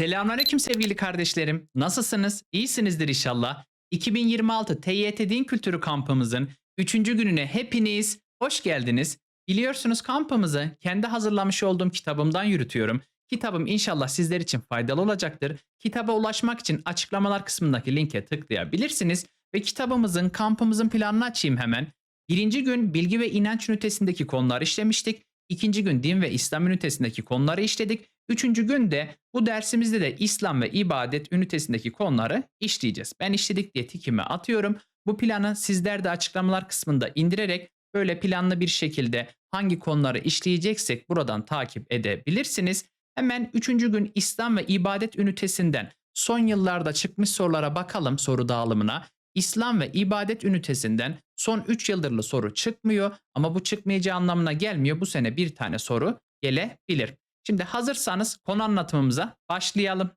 Selamünaleyküm sevgili kardeşlerim. Nasılsınız? İyisinizdir inşallah. 2026 TYT Din Kültürü kampımızın 3. gününe hepiniz hoş geldiniz. Biliyorsunuz kampımızı kendi hazırlamış olduğum kitabımdan yürütüyorum. Kitabım inşallah sizler için faydalı olacaktır. Kitaba ulaşmak için açıklamalar kısmındaki linke tıklayabilirsiniz. Ve kitabımızın, kampımızın planını açayım hemen. Birinci gün bilgi ve inanç ünitesindeki konuları işlemiştik. İkinci gün din ve İslam ünitesindeki konuları işledik. Üçüncü gün de bu dersimizde de İslam ve ibadet ünitesindeki konuları işleyeceğiz. Ben işledik diye tikimi atıyorum. Bu planı sizler de açıklamalar kısmında indirerek böyle planlı bir şekilde hangi konuları işleyeceksek buradan takip edebilirsiniz. Hemen üçüncü gün İslam ve ibadet ünitesinden son yıllarda çıkmış sorulara bakalım soru dağılımına. İslam ve ibadet ünitesinden son 3 yıldırlı soru çıkmıyor ama bu çıkmayacağı anlamına gelmiyor. Bu sene bir tane soru gelebilir. Şimdi hazırsanız konu anlatımımıza başlayalım.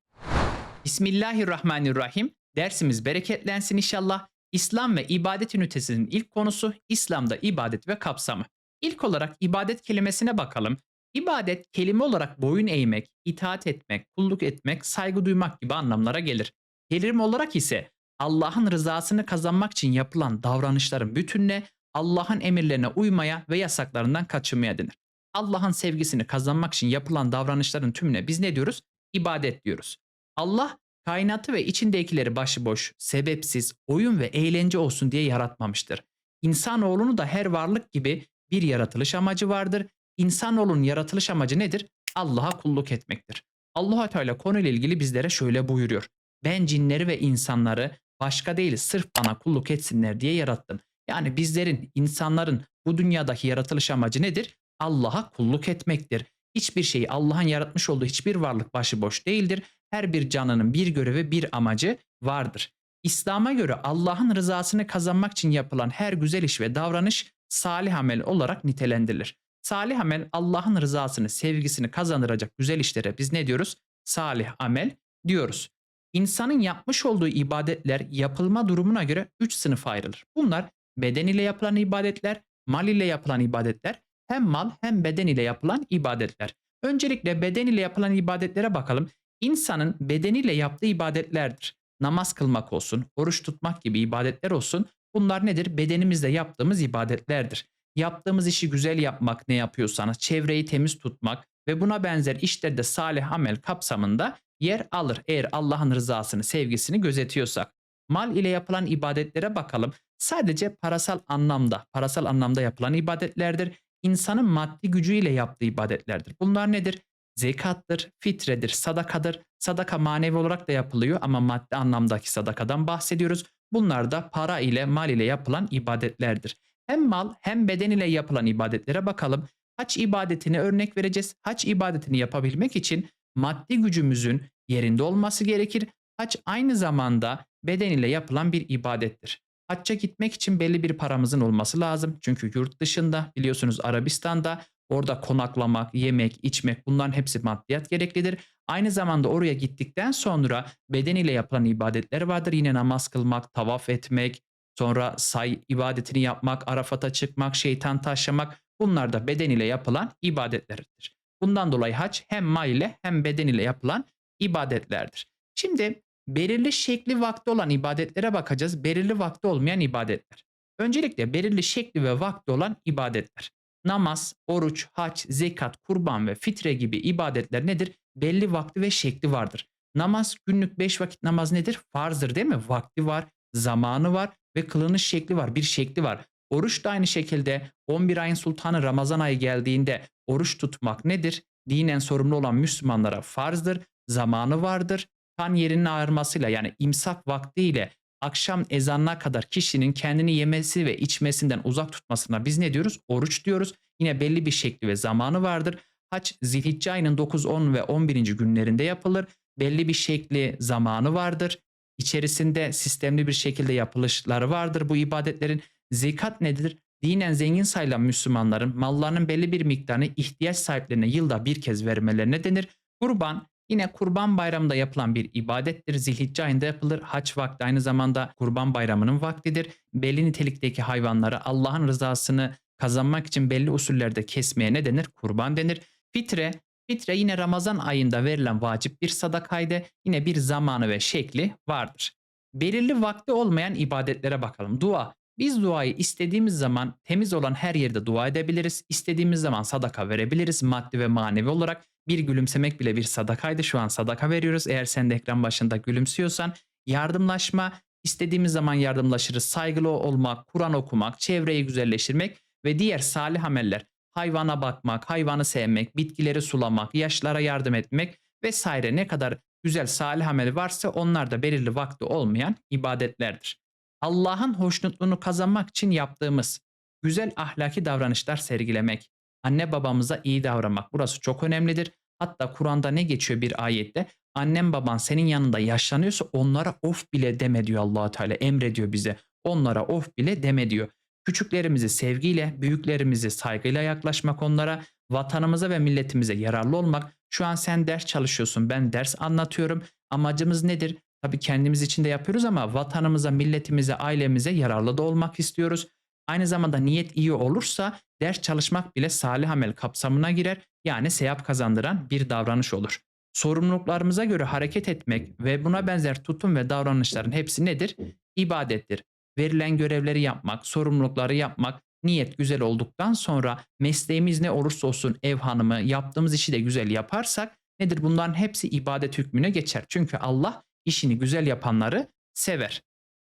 Bismillahirrahmanirrahim. Dersimiz bereketlensin inşallah. İslam ve ibadet ünitesinin ilk konusu İslam'da ibadet ve kapsamı. İlk olarak ibadet kelimesine bakalım. İbadet kelime olarak boyun eğmek, itaat etmek, kulluk etmek, saygı duymak gibi anlamlara gelir. Terim olarak ise Allah'ın rızasını kazanmak için yapılan davranışların bütününe Allah'ın emirlerine uymaya ve yasaklarından kaçınmaya denir. Allah'ın sevgisini kazanmak için yapılan davranışların tümüne biz ne diyoruz? İbadet diyoruz. Allah kainatı ve içindekileri başıboş, sebepsiz, oyun ve eğlence olsun diye yaratmamıştır. İnsanoğlunu da her varlık gibi bir yaratılış amacı vardır. İnsanoğlunun yaratılış amacı nedir? Allah'a kulluk etmektir. Allah Teala konuyla ilgili bizlere şöyle buyuruyor. Ben cinleri ve insanları başka değil sırf bana kulluk etsinler diye yarattım. Yani bizlerin, insanların bu dünyadaki yaratılış amacı nedir? Allah'a kulluk etmektir. Hiçbir şeyi Allah'ın yaratmış olduğu hiçbir varlık başıboş değildir. Her bir canının bir görevi, bir amacı vardır. İslam'a göre Allah'ın rızasını kazanmak için yapılan her güzel iş ve davranış salih amel olarak nitelendirilir. Salih amel Allah'ın rızasını, sevgisini kazandıracak güzel işlere biz ne diyoruz? Salih amel diyoruz. İnsanın yapmış olduğu ibadetler yapılma durumuna göre 3 sınıfa ayrılır. Bunlar beden ile yapılan ibadetler, mal ile yapılan ibadetler, hem mal hem beden ile yapılan ibadetler. Öncelikle beden ile yapılan ibadetlere bakalım. İnsanın bedeniyle yaptığı ibadetlerdir. Namaz kılmak olsun, oruç tutmak gibi ibadetler olsun. Bunlar nedir? Bedenimizle yaptığımız ibadetlerdir. Yaptığımız işi güzel yapmak ne yapıyorsanız, çevreyi temiz tutmak ve buna benzer işlerde salih amel kapsamında yer alır eğer Allah'ın rızasını, sevgisini gözetiyorsak. Mal ile yapılan ibadetlere bakalım. Sadece parasal anlamda, parasal anlamda yapılan ibadetlerdir. İnsanın maddi gücüyle yaptığı ibadetlerdir. Bunlar nedir? Zekattır, fitredir, sadakadır. Sadaka manevi olarak da yapılıyor ama maddi anlamdaki sadakadan bahsediyoruz. Bunlar da para ile, mal ile yapılan ibadetlerdir. Hem mal hem beden ile yapılan ibadetlere bakalım. Haç ibadetine örnek vereceğiz. Haç ibadetini yapabilmek için maddi gücümüzün yerinde olması gerekir. Haç aynı zamanda beden ile yapılan bir ibadettir. Hacca gitmek için belli bir paramızın olması lazım. Çünkü yurt dışında biliyorsunuz Arabistan'da orada konaklamak, yemek, içmek bunların hepsi maddiyat gereklidir. Aynı zamanda oraya gittikten sonra beden ile yapılan ibadetler vardır. Yine namaz kılmak, tavaf etmek, sonra say ibadetini yapmak, Arafat'a çıkmak, şeytan taşlamak bunlar da beden ile yapılan ibadetlerdir. Bundan dolayı hac hem mal ile hem beden ile yapılan ibadetlerdir. Şimdi belirli şekli vakti olan ibadetlere bakacağız. Belirli vakti olmayan ibadetler. Öncelikle belirli şekli ve vakti olan ibadetler. Namaz, oruç, hac, zekat, kurban ve fitre gibi ibadetler nedir? Belli vakti ve şekli vardır. Namaz günlük 5 vakit namaz nedir? Farzdır değil mi? Vakti var, zamanı var ve kılınış şekli var. Bir şekli var. Oruç da aynı şekilde 11 ayın sultanı Ramazan ayı geldiğinde oruç tutmak nedir? Dinen sorumlu olan Müslümanlara farzdır. Zamanı vardır. Kan yerinin ağırmasıyla yani imsak vaktiyle akşam ezanına kadar kişinin kendini yemesi ve içmesinden uzak tutmasına biz ne diyoruz? Oruç diyoruz. Yine belli bir şekli ve zamanı vardır. Haç Zilhicce ayının 9, 10 ve 11. günlerinde yapılır. Belli bir şekli zamanı vardır. İçerisinde sistemli bir şekilde yapılışları vardır bu ibadetlerin. Zekat nedir? Dinen zengin sayılan Müslümanların mallarının belli bir miktarını ihtiyaç sahiplerine yılda bir kez vermelerine denir. Kurban Yine kurban bayramında yapılan bir ibadettir. Zilhicce ayında yapılır. Haç vakti aynı zamanda kurban bayramının vaktidir. Belli nitelikteki hayvanları Allah'ın rızasını kazanmak için belli usullerde kesmeye ne denir? Kurban denir. Fitre Fitre yine Ramazan ayında verilen vacip bir sadakaydı. Yine bir zamanı ve şekli vardır. Belirli vakti olmayan ibadetlere bakalım. Dua. Biz duayı istediğimiz zaman temiz olan her yerde dua edebiliriz. İstediğimiz zaman sadaka verebiliriz maddi ve manevi olarak. Bir gülümsemek bile bir sadakaydı. Şu an sadaka veriyoruz. Eğer sen de ekran başında gülümsüyorsan yardımlaşma, istediğimiz zaman yardımlaşırız. Saygılı olmak, Kur'an okumak, çevreyi güzelleştirmek ve diğer salih ameller. Hayvana bakmak, hayvanı sevmek, bitkileri sulamak, yaşlara yardım etmek vesaire ne kadar güzel salih amel varsa onlar da belirli vakti olmayan ibadetlerdir. Allah'ın hoşnutluğunu kazanmak için yaptığımız güzel ahlaki davranışlar sergilemek, anne babamıza iyi davranmak burası çok önemlidir. Hatta Kur'an'da ne geçiyor bir ayette? Annem baban senin yanında yaşlanıyorsa onlara of bile deme diyor allah Teala emrediyor bize. Onlara of bile deme diyor. Küçüklerimizi sevgiyle, büyüklerimizi saygıyla yaklaşmak onlara, vatanımıza ve milletimize yararlı olmak. Şu an sen ders çalışıyorsun, ben ders anlatıyorum. Amacımız nedir? Tabii kendimiz için de yapıyoruz ama vatanımıza, milletimize, ailemize yararlı da olmak istiyoruz. Aynı zamanda niyet iyi olursa ders çalışmak bile salih amel kapsamına girer. Yani sevap kazandıran bir davranış olur. Sorumluluklarımıza göre hareket etmek ve buna benzer tutum ve davranışların hepsi nedir? İbadettir. Verilen görevleri yapmak, sorumlulukları yapmak, niyet güzel olduktan sonra mesleğimiz ne olursa olsun ev hanımı yaptığımız işi de güzel yaparsak nedir? Bunların hepsi ibadet hükmüne geçer. Çünkü Allah işini güzel yapanları sever.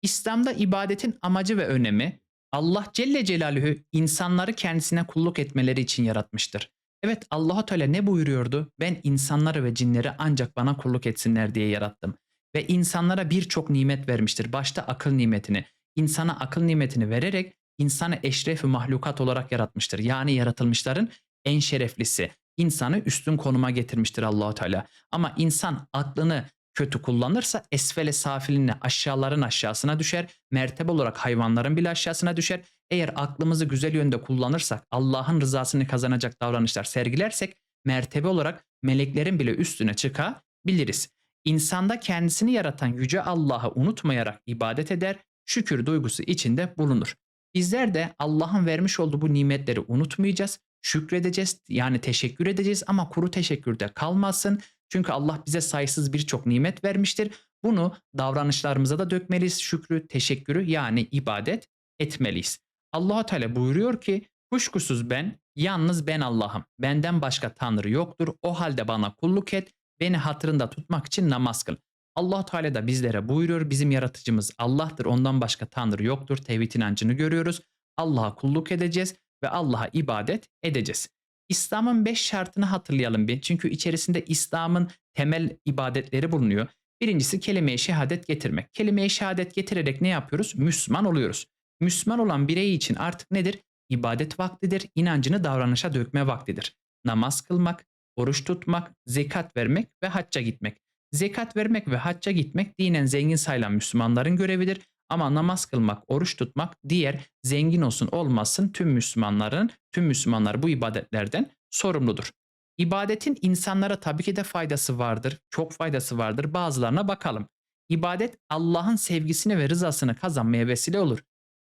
İslam'da ibadetin amacı ve önemi Allah Celle Celaluhu insanları kendisine kulluk etmeleri için yaratmıştır. Evet Allahu Teala ne buyuruyordu? Ben insanları ve cinleri ancak bana kulluk etsinler diye yarattım. Ve insanlara birçok nimet vermiştir. Başta akıl nimetini. İnsana akıl nimetini vererek insanı eşref mahlukat olarak yaratmıştır. Yani yaratılmışların en şereflisi. İnsanı üstün konuma getirmiştir Allahu Teala. Ama insan aklını kötü kullanırsa esfele safiline aşağıların aşağısına düşer. Mertebe olarak hayvanların bile aşağısına düşer. Eğer aklımızı güzel yönde kullanırsak, Allah'ın rızasını kazanacak davranışlar sergilersek mertebe olarak meleklerin bile üstüne çıkabiliriz. İnsanda kendisini yaratan yüce Allah'ı unutmayarak ibadet eder, şükür duygusu içinde bulunur. Bizler de Allah'ın vermiş olduğu bu nimetleri unutmayacağız, şükredeceğiz yani teşekkür edeceğiz ama kuru teşekkürde kalmasın. Çünkü Allah bize sayısız birçok nimet vermiştir. Bunu davranışlarımıza da dökmeliyiz. Şükrü, teşekkürü yani ibadet etmeliyiz. allah Teala buyuruyor ki kuşkusuz ben yalnız ben Allah'ım. Benden başka tanrı yoktur. O halde bana kulluk et. Beni hatırında tutmak için namaz kıl. allah Teala da bizlere buyuruyor. Bizim yaratıcımız Allah'tır. Ondan başka tanrı yoktur. Tevhid inancını görüyoruz. Allah'a kulluk edeceğiz ve Allah'a ibadet edeceğiz. İslam'ın beş şartını hatırlayalım bir. Çünkü içerisinde İslam'ın temel ibadetleri bulunuyor. Birincisi kelime-i şehadet getirmek. Kelime-i şehadet getirerek ne yapıyoruz? Müslüman oluyoruz. Müslüman olan birey için artık nedir? İbadet vaktidir, inancını davranışa dökme vaktidir. Namaz kılmak, oruç tutmak, zekat vermek ve hacca gitmek. Zekat vermek ve hacca gitmek dinen zengin sayılan Müslümanların görevidir. Ama namaz kılmak, oruç tutmak diğer zengin olsun olmasın tüm Müslümanların, tüm Müslümanlar bu ibadetlerden sorumludur. İbadetin insanlara tabii ki de faydası vardır. Çok faydası vardır. Bazılarına bakalım. İbadet Allah'ın sevgisini ve rızasını kazanmaya vesile olur.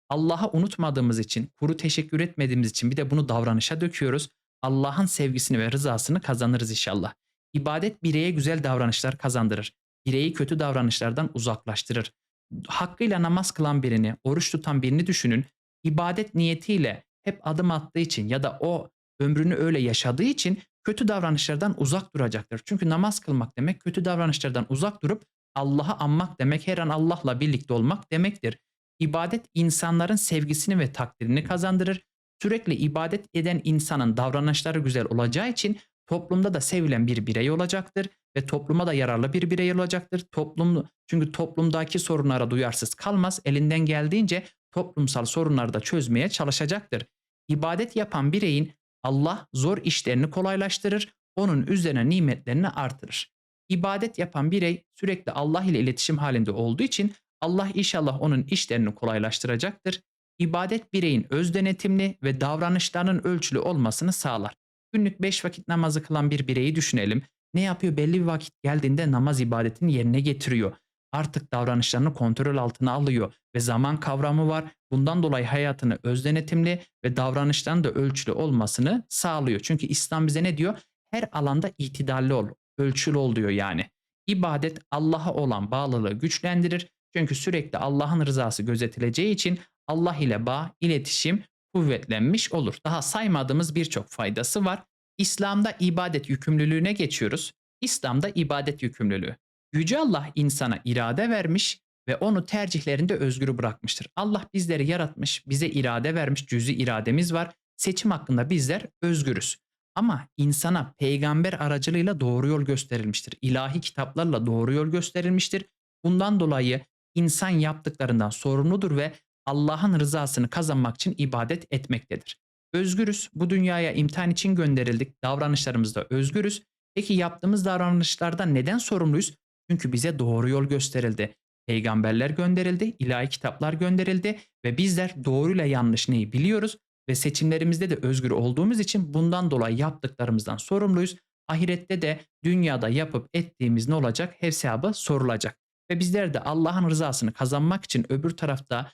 Allah'ı unutmadığımız için, kuru teşekkür etmediğimiz için bir de bunu davranışa döküyoruz. Allah'ın sevgisini ve rızasını kazanırız inşallah. İbadet bireye güzel davranışlar kazandırır. Bireyi kötü davranışlardan uzaklaştırır hakkıyla namaz kılan birini, oruç tutan birini düşünün. İbadet niyetiyle hep adım attığı için ya da o ömrünü öyle yaşadığı için kötü davranışlardan uzak duracaktır. Çünkü namaz kılmak demek kötü davranışlardan uzak durup Allah'ı anmak demek, her an Allah'la birlikte olmak demektir. İbadet insanların sevgisini ve takdirini kazandırır. Sürekli ibadet eden insanın davranışları güzel olacağı için toplumda da sevilen bir birey olacaktır ve topluma da yararlı bir birey olacaktır. Toplum çünkü toplumdaki sorunlara duyarsız kalmaz. Elinden geldiğince toplumsal sorunları da çözmeye çalışacaktır. İbadet yapan bireyin Allah zor işlerini kolaylaştırır, onun üzerine nimetlerini artırır. İbadet yapan birey sürekli Allah ile iletişim halinde olduğu için Allah inşallah onun işlerini kolaylaştıracaktır. İbadet bireyin öz denetimli ve davranışlarının ölçülü olmasını sağlar. Günlük 5 vakit namazı kılan bir bireyi düşünelim. Ne yapıyor? Belli bir vakit geldiğinde namaz ibadetini yerine getiriyor. Artık davranışlarını kontrol altına alıyor ve zaman kavramı var. Bundan dolayı hayatını öz denetimli ve davranışların da ölçülü olmasını sağlıyor. Çünkü İslam bize ne diyor? her alanda itidalli ol, ölçülü ol diyor yani. İbadet Allah'a olan bağlılığı güçlendirir. Çünkü sürekli Allah'ın rızası gözetileceği için Allah ile bağ, iletişim kuvvetlenmiş olur. Daha saymadığımız birçok faydası var. İslam'da ibadet yükümlülüğüne geçiyoruz. İslam'da ibadet yükümlülüğü. Yüce Allah insana irade vermiş ve onu tercihlerinde özgür bırakmıştır. Allah bizleri yaratmış, bize irade vermiş, cüzi irademiz var. Seçim hakkında bizler özgürüz. Ama insana peygamber aracılığıyla doğru yol gösterilmiştir. İlahi kitaplarla doğru yol gösterilmiştir. Bundan dolayı insan yaptıklarından sorumludur ve Allah'ın rızasını kazanmak için ibadet etmektedir. Özgürüz. Bu dünyaya imtihan için gönderildik. Davranışlarımızda özgürüz. Peki yaptığımız davranışlardan neden sorumluyuz? Çünkü bize doğru yol gösterildi. Peygamberler gönderildi, ilahi kitaplar gönderildi ve bizler doğruyla yanlış neyi biliyoruz ve seçimlerimizde de özgür olduğumuz için bundan dolayı yaptıklarımızdan sorumluyuz. Ahirette de dünyada yapıp ettiğimiz ne olacak? Hesabı sorulacak. Ve bizler de Allah'ın rızasını kazanmak için öbür tarafta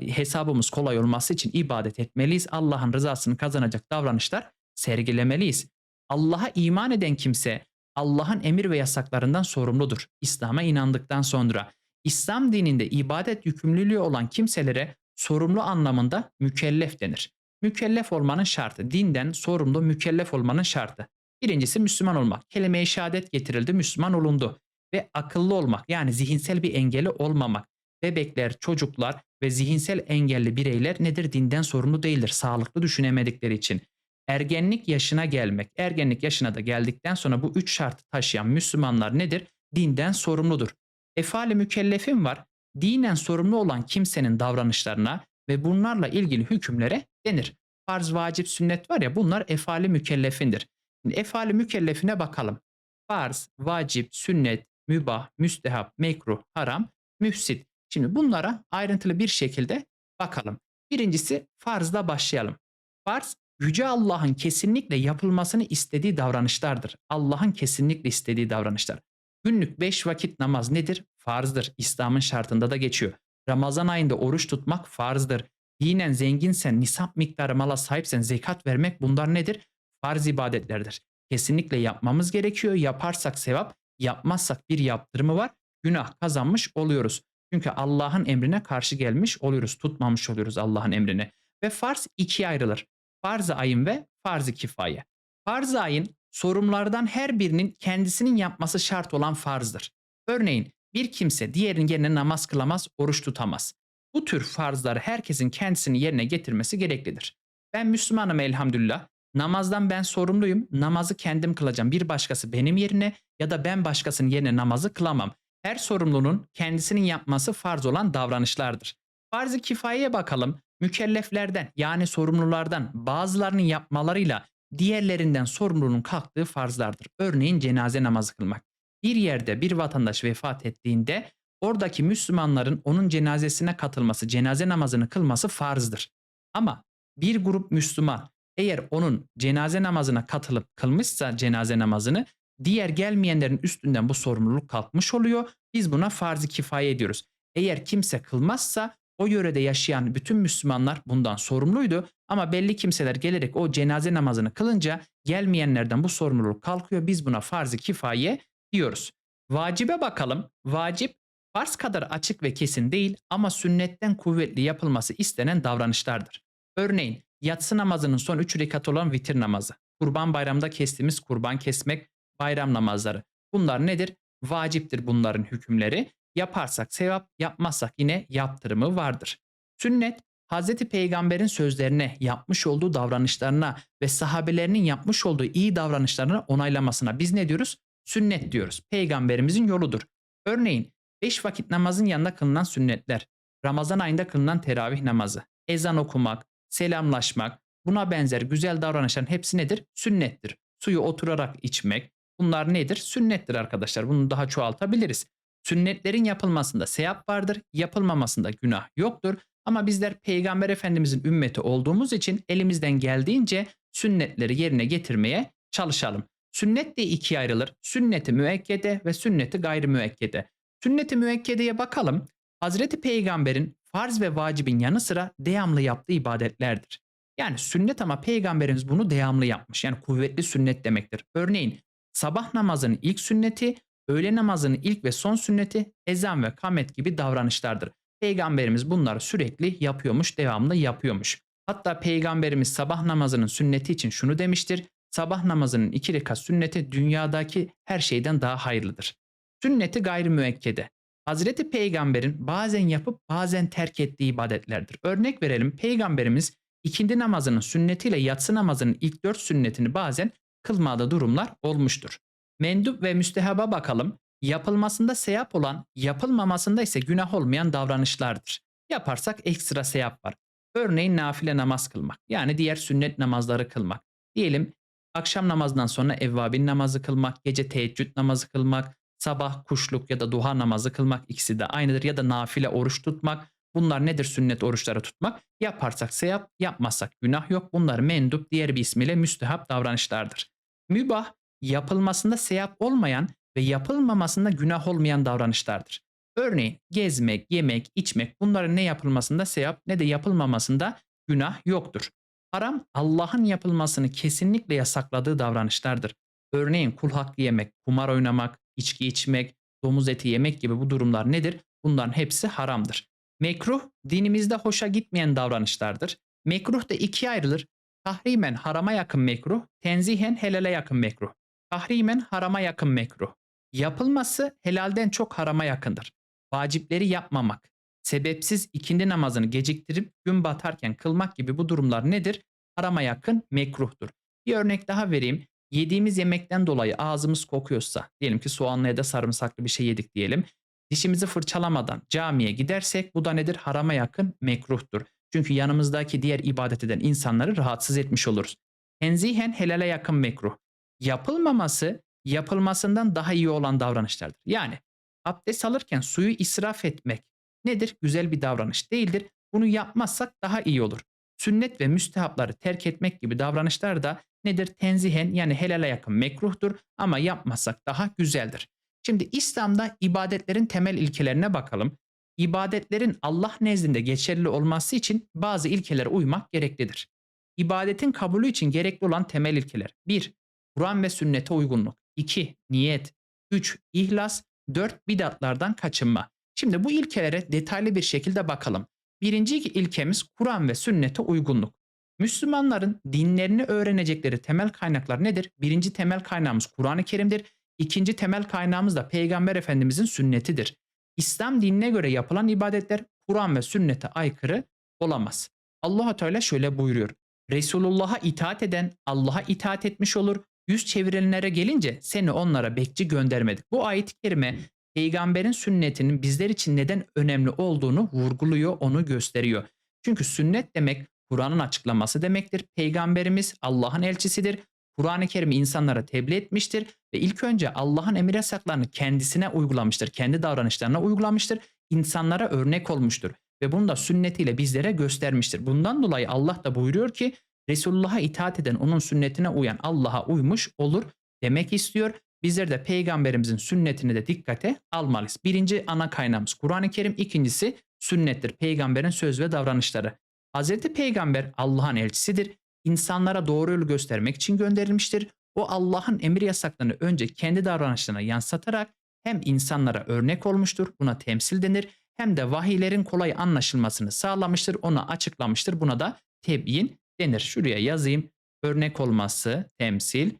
hesabımız kolay olması için ibadet etmeliyiz. Allah'ın rızasını kazanacak davranışlar sergilemeliyiz. Allah'a iman eden kimse Allah'ın emir ve yasaklarından sorumludur. İslam'a inandıktan sonra İslam dininde ibadet yükümlülüğü olan kimselere sorumlu anlamında mükellef denir. Mükellef olmanın şartı, dinden sorumlu mükellef olmanın şartı. Birincisi Müslüman olmak. Kelime-i şehadet getirildi, Müslüman olundu. Ve akıllı olmak yani zihinsel bir engeli olmamak. Bebekler, çocuklar ve zihinsel engelli bireyler nedir? Dinden sorumlu değildir. Sağlıklı düşünemedikleri için. Ergenlik yaşına gelmek. Ergenlik yaşına da geldikten sonra bu üç şartı taşıyan Müslümanlar nedir? Dinden sorumludur. Efali mükellefin var. Dinen sorumlu olan kimsenin davranışlarına ve bunlarla ilgili hükümlere denir. Farz, vacip, sünnet var ya bunlar efali mükellefindir. Şimdi efali mükellefine bakalım. Farz, vacip, sünnet, mübah, müstehap, mekruh, haram, müfsit. Şimdi bunlara ayrıntılı bir şekilde bakalım. Birincisi farzla başlayalım. Farz Yüce Allah'ın kesinlikle yapılmasını istediği davranışlardır. Allah'ın kesinlikle istediği davranışlar. Günlük 5 vakit namaz nedir? Farzdır. İslam'ın şartında da geçiyor. Ramazan ayında oruç tutmak farzdır. Dinen zenginsen, nisap miktarı mala sahipsen zekat vermek bunlar nedir? Farz ibadetlerdir. Kesinlikle yapmamız gerekiyor. Yaparsak sevap, yapmazsak bir yaptırımı var. Günah kazanmış oluyoruz. Çünkü Allah'ın emrine karşı gelmiş oluyoruz. Tutmamış oluyoruz Allah'ın emrini. Ve farz ikiye ayrılır. Farz-ı ayın ve farz-ı kifaye. Farz-ı ayın sorumlulardan her birinin kendisinin yapması şart olan farzdır. Örneğin bir kimse diğerinin yerine namaz kılamaz, oruç tutamaz. Bu tür farzları herkesin kendisini yerine getirmesi gereklidir. Ben Müslümanım elhamdülillah. Namazdan ben sorumluyum. Namazı kendim kılacağım. Bir başkası benim yerine ya da ben başkasının yerine namazı kılamam. Her sorumlunun kendisinin yapması farz olan davranışlardır. Farz-ı kifayeye bakalım. Mükelleflerden yani sorumlulardan bazılarının yapmalarıyla diğerlerinden sorumluluğun kalktığı farzlardır. Örneğin cenaze namazı kılmak. Bir yerde bir vatandaş vefat ettiğinde oradaki Müslümanların onun cenazesine katılması, cenaze namazını kılması farzdır. Ama bir grup Müslüman eğer onun cenaze namazına katılıp kılmışsa cenaze namazını diğer gelmeyenlerin üstünden bu sorumluluk kalkmış oluyor. Biz buna farz-ı kifaye ediyoruz. Eğer kimse kılmazsa o yörede yaşayan bütün Müslümanlar bundan sorumluydu ama belli kimseler gelerek o cenaze namazını kılınca gelmeyenlerden bu sorumluluk kalkıyor. Biz buna farz-ı kifaye diyoruz. Vacibe bakalım. Vacip farz kadar açık ve kesin değil ama sünnetten kuvvetli yapılması istenen davranışlardır. Örneğin yatsı namazının son 3 rekat olan vitir namazı, kurban bayramda kestiğimiz kurban kesmek, bayram namazları. Bunlar nedir? Vaciptir bunların hükümleri. Yaparsak sevap, yapmazsak yine yaptırımı vardır. Sünnet, Hz. Peygamber'in sözlerine, yapmış olduğu davranışlarına ve sahabelerinin yapmış olduğu iyi davranışlarına onaylamasına biz ne diyoruz? Sünnet diyoruz. Peygamberimizin yoludur. Örneğin 5 vakit namazın yanında kılınan sünnetler, Ramazan ayında kılınan teravih namazı, ezan okumak, selamlaşmak, buna benzer güzel davranışların hepsi nedir? Sünnettir. Suyu oturarak içmek, bunlar nedir? Sünnettir arkadaşlar. Bunu daha çoğaltabiliriz. Sünnetlerin yapılmasında sevap vardır, yapılmamasında günah yoktur. Ama bizler Peygamber Efendimizin ümmeti olduğumuz için elimizden geldiğince sünnetleri yerine getirmeye çalışalım. Sünnet de ikiye ayrılır. Sünneti müekkede ve sünneti gayri müekkede. Sünneti müekkedeye bakalım. Hazreti Peygamber'in farz ve vacibin yanı sıra devamlı yaptığı ibadetlerdir. Yani sünnet ama peygamberimiz bunu devamlı yapmış. Yani kuvvetli sünnet demektir. Örneğin sabah namazının ilk sünneti, öğle namazının ilk ve son sünneti ezan ve kamet gibi davranışlardır. Peygamberimiz bunları sürekli yapıyormuş, devamlı yapıyormuş. Hatta peygamberimiz sabah namazının sünneti için şunu demiştir. Sabah namazının iki rekat sünneti dünyadaki her şeyden daha hayırlıdır. Sünneti gayri müekkede. Hazreti Peygamber'in bazen yapıp bazen terk ettiği ibadetlerdir. Örnek verelim Peygamberimiz ikindi namazının sünnetiyle yatsı namazının ilk dört sünnetini bazen kılmadığı durumlar olmuştur. Mendup ve müstehaba bakalım. Yapılmasında sevap olan, yapılmamasında ise günah olmayan davranışlardır. Yaparsak ekstra sevap var. Örneğin nafile namaz kılmak. Yani diğer sünnet namazları kılmak. Diyelim akşam namazından sonra evvabin namazı kılmak, gece teheccüd namazı kılmak, sabah kuşluk ya da duha namazı kılmak ikisi de aynıdır. Ya da nafile oruç tutmak. Bunlar nedir sünnet oruçları tutmak? Yaparsak sevap, yapmazsak günah yok. Bunlar mendup, diğer bir ismiyle müstehap davranışlardır. Mübah, yapılmasında sevap olmayan ve yapılmamasında günah olmayan davranışlardır. Örneğin gezmek, yemek, içmek bunların ne yapılmasında sevap ne de yapılmamasında günah yoktur. Haram Allah'ın yapılmasını kesinlikle yasakladığı davranışlardır. Örneğin kul hakkı yemek, kumar oynamak, içki içmek, domuz eti yemek gibi bu durumlar nedir? Bunların hepsi haramdır. Mekruh dinimizde hoşa gitmeyen davranışlardır. Mekruh da ikiye ayrılır. Tahrimen harama yakın mekruh, tenzihen helale yakın mekruh. Tahrimen harama yakın mekruh. Yapılması helalden çok harama yakındır. Vacipleri yapmamak, sebepsiz ikindi namazını geciktirip gün batarken kılmak gibi bu durumlar nedir? Harama yakın mekruhtur. Bir örnek daha vereyim. Yediğimiz yemekten dolayı ağzımız kokuyorsa, diyelim ki soğanlı ya da sarımsaklı bir şey yedik diyelim. Dişimizi fırçalamadan camiye gidersek bu da nedir? Harama yakın mekruhtur. Çünkü yanımızdaki diğer ibadet eden insanları rahatsız etmiş oluruz. Tenzihen helale yakın mekruh. Yapılmaması yapılmasından daha iyi olan davranışlardır. Yani abdest alırken suyu israf etmek nedir? Güzel bir davranış değildir. Bunu yapmazsak daha iyi olur. Sünnet ve müstehapları terk etmek gibi davranışlar da nedir? Tenzihen yani helale yakın mekruhtur ama yapmazsak daha güzeldir. Şimdi İslam'da ibadetlerin temel ilkelerine bakalım. İbadetlerin Allah nezdinde geçerli olması için bazı ilkelere uymak gereklidir. İbadetin kabulü için gerekli olan temel ilkeler. 1. Kur'an ve sünnete uygunluk. 2. Niyet. 3. İhlas. 4. Bidatlardan kaçınma. Şimdi bu ilkelere detaylı bir şekilde bakalım. Birinci ilkemiz Kur'an ve sünnete uygunluk. Müslümanların dinlerini öğrenecekleri temel kaynaklar nedir? Birinci temel kaynağımız Kur'an-ı Kerim'dir. İkinci temel kaynağımız da Peygamber Efendimizin sünnetidir. İslam dinine göre yapılan ibadetler Kur'an ve sünnete aykırı olamaz. Allah Teala şöyle buyuruyor. Resulullah'a itaat eden Allah'a itaat etmiş olur. Yüz çevirenlere gelince seni onlara bekçi göndermedik. Bu ayet-i kerime peygamberin sünnetinin bizler için neden önemli olduğunu vurguluyor, onu gösteriyor. Çünkü sünnet demek Kur'an'ın açıklaması demektir. Peygamberimiz Allah'ın elçisidir. Kur'an-ı Kerim'i insanlara tebliğ etmiştir ve ilk önce Allah'ın emir yasaklarını kendisine uygulamıştır. Kendi davranışlarına uygulamıştır. İnsanlara örnek olmuştur ve bunu da sünnetiyle bizlere göstermiştir. Bundan dolayı Allah da buyuruyor ki Resulullah'a itaat eden, onun sünnetine uyan Allah'a uymuş olur demek istiyor. Bizler de peygamberimizin sünnetini de dikkate almalıyız. Birinci ana kaynağımız Kur'an-ı Kerim, ikincisi sünnettir. Peygamberin söz ve davranışları. Hazreti Peygamber Allah'ın elçisidir. İnsanlara doğru yolu göstermek için gönderilmiştir. O Allah'ın emir yasaklarını önce kendi davranışlarına yansıtarak hem insanlara örnek olmuştur, buna temsil denir, hem de vahiylerin kolay anlaşılmasını sağlamıştır, ona açıklamıştır. Buna da tebyin denir. Şuraya yazayım. Örnek olması, temsil,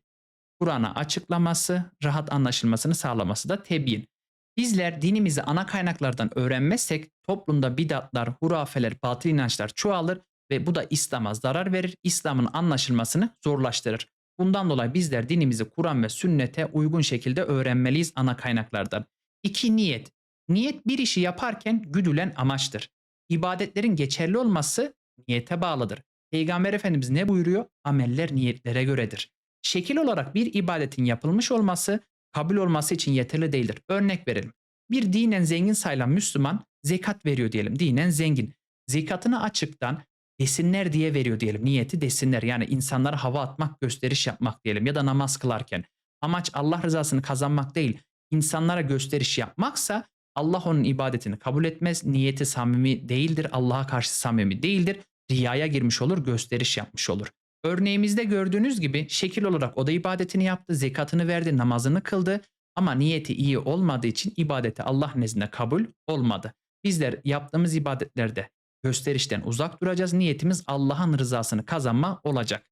Kur'an'a açıklaması, rahat anlaşılmasını sağlaması da tebyin. Bizler dinimizi ana kaynaklardan öğrenmezsek toplumda bidatlar, hurafeler, batıl inançlar çoğalır ve bu da İslam'a zarar verir, İslam'ın anlaşılmasını zorlaştırır. Bundan dolayı bizler dinimizi Kur'an ve sünnete uygun şekilde öğrenmeliyiz ana kaynaklardan. İki niyet. Niyet bir işi yaparken güdülen amaçtır. İbadetlerin geçerli olması niyete bağlıdır. Peygamber Efendimiz ne buyuruyor? Ameller niyetlere göredir. Şekil olarak bir ibadetin yapılmış olması kabul olması için yeterli değildir. Örnek verelim. Bir dinen zengin sayılan Müslüman zekat veriyor diyelim. Dinen zengin. Zekatını açıktan desinler diye veriyor diyelim. Niyeti desinler. Yani insanlara hava atmak, gösteriş yapmak diyelim ya da namaz kılarken. Amaç Allah rızasını kazanmak değil, insanlara gösteriş yapmaksa Allah onun ibadetini kabul etmez. Niyeti samimi değildir. Allah'a karşı samimi değildir. riyaya girmiş olur, gösteriş yapmış olur. Örneğimizde gördüğünüz gibi şekil olarak o da ibadetini yaptı, zekatını verdi, namazını kıldı ama niyeti iyi olmadığı için ibadeti Allah nezdinde kabul olmadı. Bizler yaptığımız ibadetlerde gösterişten uzak duracağız. Niyetimiz Allah'ın rızasını kazanma olacak.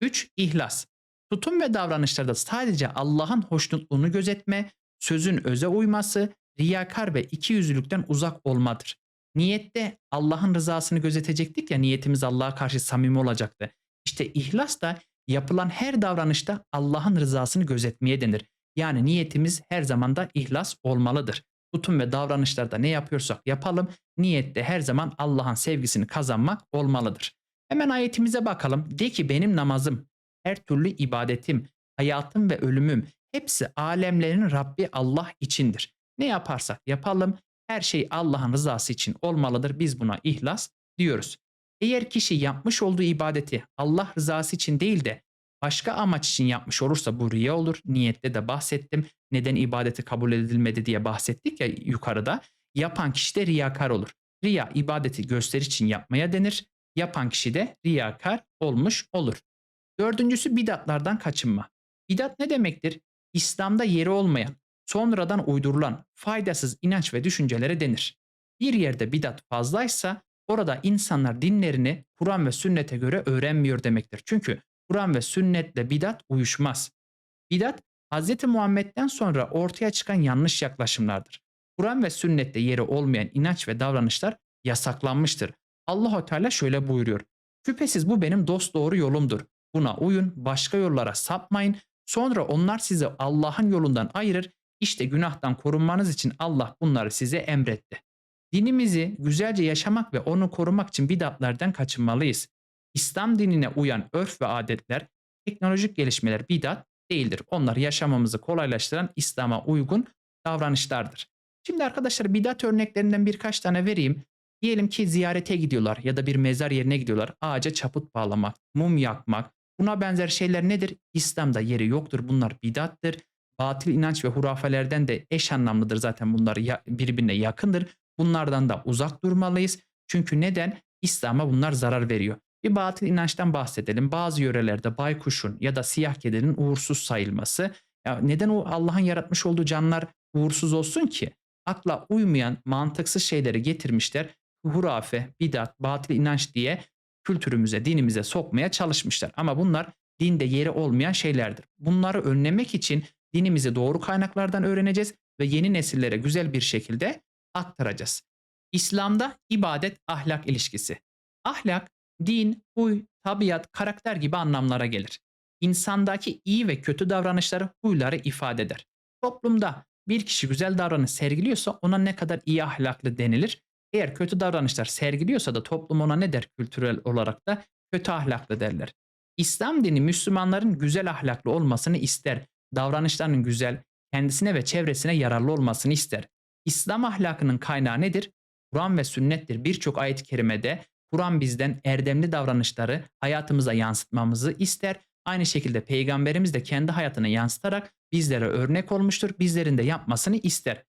3. İhlas. Tutum ve davranışlarda sadece Allah'ın hoşnutluğunu gözetme, sözün öze uyması, riyakar ve ikiyüzlülükten uzak olmadır. Niyette Allah'ın rızasını gözetecektik ya niyetimiz Allah'a karşı samimi olacaktı. İşte ihlas da yapılan her davranışta Allah'ın rızasını gözetmeye denir. Yani niyetimiz her zaman da ihlas olmalıdır. Tutum ve davranışlarda ne yapıyorsak yapalım, niyette her zaman Allah'ın sevgisini kazanmak olmalıdır. Hemen ayetimize bakalım. De ki benim namazım, her türlü ibadetim, hayatım ve ölümüm hepsi alemlerin Rabbi Allah içindir. Ne yaparsak yapalım her şey Allah'ın rızası için olmalıdır. Biz buna ihlas diyoruz. Eğer kişi yapmış olduğu ibadeti Allah rızası için değil de başka amaç için yapmış olursa bu riya olur. Niyette de bahsettim. Neden ibadeti kabul edilmedi diye bahsettik ya yukarıda. Yapan kişi de riyakar olur. Riya ibadeti gösteriş için yapmaya denir. Yapan kişi de riyakar olmuş olur. Dördüncüsü bidatlardan kaçınma. Bidat ne demektir? İslam'da yeri olmayan, sonradan uydurulan faydasız inanç ve düşüncelere denir. Bir yerde bidat fazlaysa orada insanlar dinlerini Kur'an ve sünnete göre öğrenmiyor demektir. Çünkü Kur'an ve sünnetle bidat uyuşmaz. Bidat Hz. Muhammed'den sonra ortaya çıkan yanlış yaklaşımlardır. Kur'an ve sünnette yeri olmayan inanç ve davranışlar yasaklanmıştır. Allahu Teala şöyle buyuruyor. Şüphesiz bu benim dost doğru yolumdur. Buna uyun, başka yollara sapmayın. Sonra onlar sizi Allah'ın yolundan ayırır. İşte günahtan korunmanız için Allah bunları size emretti. Dinimizi güzelce yaşamak ve onu korumak için bidatlardan kaçınmalıyız. İslam dinine uyan örf ve adetler, teknolojik gelişmeler bidat değildir. Onlar yaşamamızı kolaylaştıran İslam'a uygun davranışlardır. Şimdi arkadaşlar bidat örneklerinden birkaç tane vereyim. Diyelim ki ziyarete gidiyorlar ya da bir mezar yerine gidiyorlar. Ağaca çaput bağlamak, mum yakmak, buna benzer şeyler nedir? İslam'da yeri yoktur. Bunlar bidattır. Batıl inanç ve hurafelerden de eş anlamlıdır zaten bunlar birbirine yakındır. Bunlardan da uzak durmalıyız. Çünkü neden? İslam'a bunlar zarar veriyor. Bir batıl inançtan bahsedelim. Bazı yörelerde baykuşun ya da siyah kedinin uğursuz sayılması. Ya neden o Allah'ın yaratmış olduğu canlılar uğursuz olsun ki? Akla uymayan mantıksız şeyleri getirmişler. Hurafe, bidat, batıl inanç diye kültürümüze, dinimize sokmaya çalışmışlar. Ama bunlar dinde yeri olmayan şeylerdir. Bunları önlemek için dinimizi doğru kaynaklardan öğreneceğiz ve yeni nesillere güzel bir şekilde aktaracağız. İslam'da ibadet ahlak ilişkisi. Ahlak, din, huy, tabiat, karakter gibi anlamlara gelir. İnsandaki iyi ve kötü davranışları, huyları ifade eder. Toplumda bir kişi güzel davranış sergiliyorsa ona ne kadar iyi ahlaklı denilir. Eğer kötü davranışlar sergiliyorsa da toplum ona ne der kültürel olarak da kötü ahlaklı derler. İslam dini Müslümanların güzel ahlaklı olmasını ister. Davranışlarının güzel, kendisine ve çevresine yararlı olmasını ister. İslam ahlakının kaynağı nedir? Kur'an ve sünnettir. Birçok ayet-i kerimede Kur'an bizden erdemli davranışları hayatımıza yansıtmamızı ister. Aynı şekilde peygamberimiz de kendi hayatını yansıtarak bizlere örnek olmuştur. Bizlerin de yapmasını ister.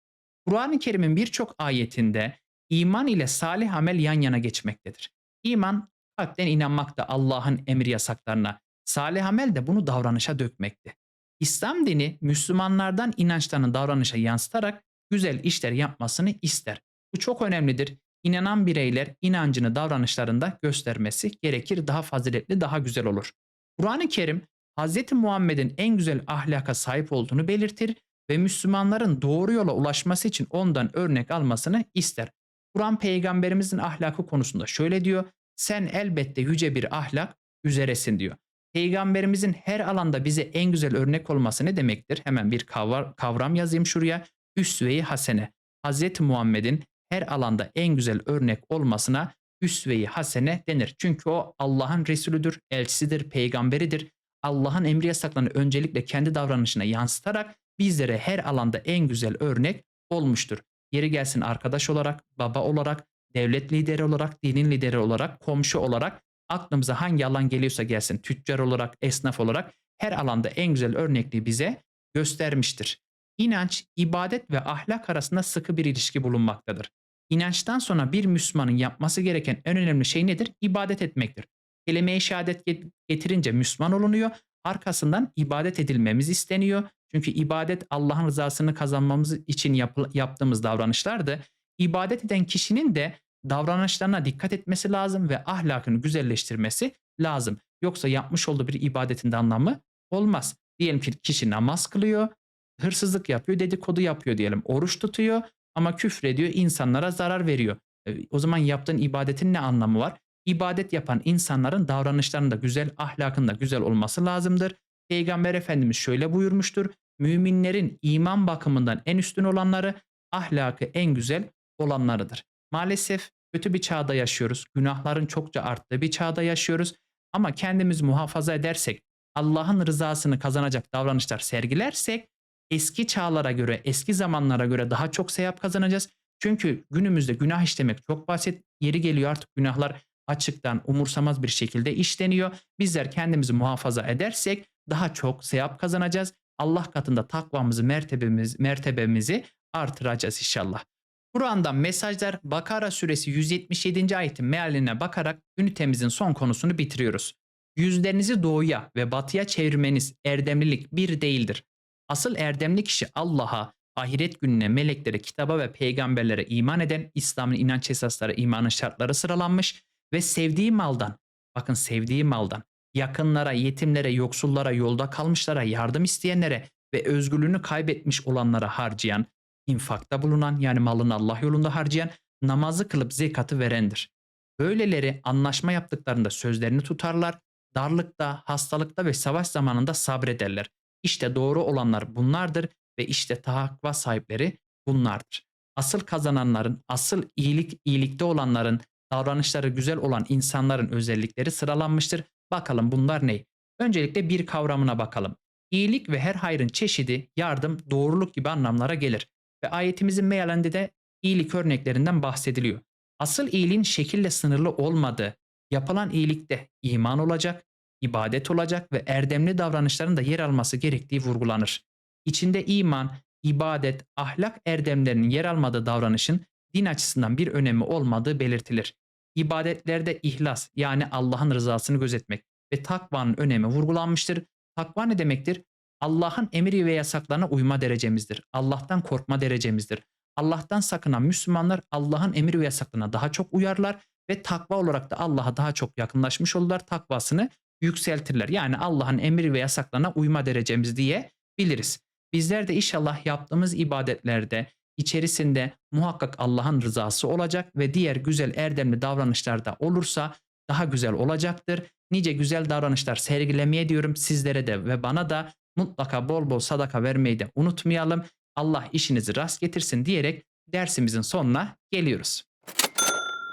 Kur'an-ı Kerim'in birçok ayetinde iman ile salih amel yan yana geçmektedir. İman kalpten inanmakta Allah'ın emir yasaklarına, salih amel de bunu davranışa dökmekti. İslam dini Müslümanlardan inançlarını davranışa yansıtarak güzel işler yapmasını ister. Bu çok önemlidir. İnanan bireyler inancını davranışlarında göstermesi gerekir. Daha faziletli, daha güzel olur. Kur'an-ı Kerim Hz. Muhammed'in en güzel ahlaka sahip olduğunu belirtir ve Müslümanların doğru yola ulaşması için ondan örnek almasını ister. Kur'an peygamberimizin ahlakı konusunda şöyle diyor. Sen elbette yüce bir ahlak üzeresin diyor. Peygamberimizin her alanda bize en güzel örnek olması ne demektir? Hemen bir kavram yazayım şuraya. Üsve-i Hasene. Hz. Muhammed'in her alanda en güzel örnek olmasına üsve-i hasene denir. Çünkü o Allah'ın Resulüdür, elçisidir, peygamberidir. Allah'ın emri yasaklarını öncelikle kendi davranışına yansıtarak bizlere her alanda en güzel örnek olmuştur. Yeri gelsin arkadaş olarak, baba olarak, devlet lideri olarak, dinin lideri olarak, komşu olarak aklımıza hangi alan geliyorsa gelsin tüccar olarak, esnaf olarak her alanda en güzel örnekliği bize göstermiştir. İnanç, ibadet ve ahlak arasında sıkı bir ilişki bulunmaktadır. İnançtan sonra bir Müslümanın yapması gereken en önemli şey nedir? İbadet etmektir. Kelime-i şehadet get- getirince Müslüman olunuyor. Arkasından ibadet edilmemiz isteniyor. Çünkü ibadet Allah'ın rızasını kazanmamız için yapı- yaptığımız davranışlardı. İbadet eden kişinin de davranışlarına dikkat etmesi lazım ve ahlakını güzelleştirmesi lazım. Yoksa yapmış olduğu bir ibadetin de anlamı olmaz. Diyelim ki kişi namaz kılıyor, hırsızlık yapıyor, dedikodu yapıyor diyelim. Oruç tutuyor ama küfrediyor, insanlara zarar veriyor. E, O zaman yaptığın ibadetin ne anlamı var? İbadet yapan insanların davranışlarında güzel, ahlakında güzel olması lazımdır. Peygamber Efendimiz şöyle buyurmuştur. Müminlerin iman bakımından en üstün olanları, ahlakı en güzel olanlarıdır. Maalesef kötü bir çağda yaşıyoruz. Günahların çokça arttığı bir çağda yaşıyoruz. Ama kendimizi muhafaza edersek, Allah'ın rızasını kazanacak davranışlar sergilersek eski çağlara göre, eski zamanlara göre daha çok sevap kazanacağız. Çünkü günümüzde günah işlemek çok basit. Yeri geliyor artık günahlar açıktan umursamaz bir şekilde işleniyor. Bizler kendimizi muhafaza edersek daha çok sevap kazanacağız. Allah katında takvamızı, mertebemiz, mertebemizi artıracağız inşallah. Kur'an'dan mesajlar Bakara suresi 177. ayetin mealine bakarak ünitemizin son konusunu bitiriyoruz. Yüzlerinizi doğuya ve batıya çevirmeniz erdemlilik bir değildir. Asıl erdemli kişi Allah'a, ahiret gününe, meleklere, kitaba ve peygamberlere iman eden İslam'ın inanç esasları, imanın şartları sıralanmış ve sevdiği maldan, bakın sevdiği maldan, yakınlara, yetimlere, yoksullara, yolda kalmışlara, yardım isteyenlere ve özgürlüğünü kaybetmiş olanlara harcayan, infakta bulunan yani malını Allah yolunda harcayan, namazı kılıp zekatı verendir. Böyleleri anlaşma yaptıklarında sözlerini tutarlar, darlıkta, hastalıkta ve savaş zamanında sabrederler. İşte doğru olanlar bunlardır ve işte takva sahipleri bunlardır. Asıl kazananların, asıl iyilik iyilikte olanların, davranışları güzel olan insanların özellikleri sıralanmıştır. Bakalım bunlar ne? Öncelikle bir kavramına bakalım. İyilik ve her hayrın çeşidi, yardım, doğruluk gibi anlamlara gelir. Ve ayetimizin mealinde de iyilik örneklerinden bahsediliyor. Asıl iyiliğin şekille sınırlı olmadığı, yapılan iyilikte iman olacak, ibadet olacak ve erdemli davranışların da yer alması gerektiği vurgulanır. İçinde iman, ibadet, ahlak erdemlerinin yer almadığı davranışın din açısından bir önemi olmadığı belirtilir. İbadetlerde ihlas yani Allah'ın rızasını gözetmek ve takvanın önemi vurgulanmıştır. Takva ne demektir? Allah'ın emri ve yasaklarına uyma derecemizdir. Allah'tan korkma derecemizdir. Allah'tan sakınan Müslümanlar Allah'ın emri ve yasaklarına daha çok uyarlar ve takva olarak da Allah'a daha çok yakınlaşmış olurlar. Takvasını yükseltirler. Yani Allah'ın emri ve yasaklarına uyma derecemiz diye biliriz. Bizler de inşallah yaptığımız ibadetlerde içerisinde muhakkak Allah'ın rızası olacak ve diğer güzel erdemli davranışlarda olursa daha güzel olacaktır. Nice güzel davranışlar sergilemeye diyorum sizlere de ve bana da mutlaka bol bol sadaka vermeyi de unutmayalım. Allah işinizi rast getirsin diyerek dersimizin sonuna geliyoruz.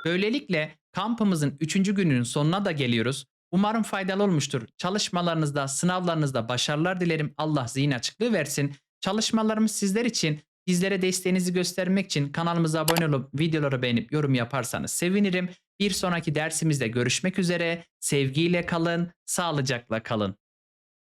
Böylelikle kampımızın 3. gününün sonuna da geliyoruz. Umarım faydalı olmuştur. Çalışmalarınızda, sınavlarınızda başarılar dilerim. Allah zihin açıklığı versin. Çalışmalarımız sizler için, bizlere desteğinizi göstermek için kanalımıza abone olup videoları beğenip yorum yaparsanız sevinirim. Bir sonraki dersimizde görüşmek üzere. Sevgiyle kalın, sağlıcakla kalın.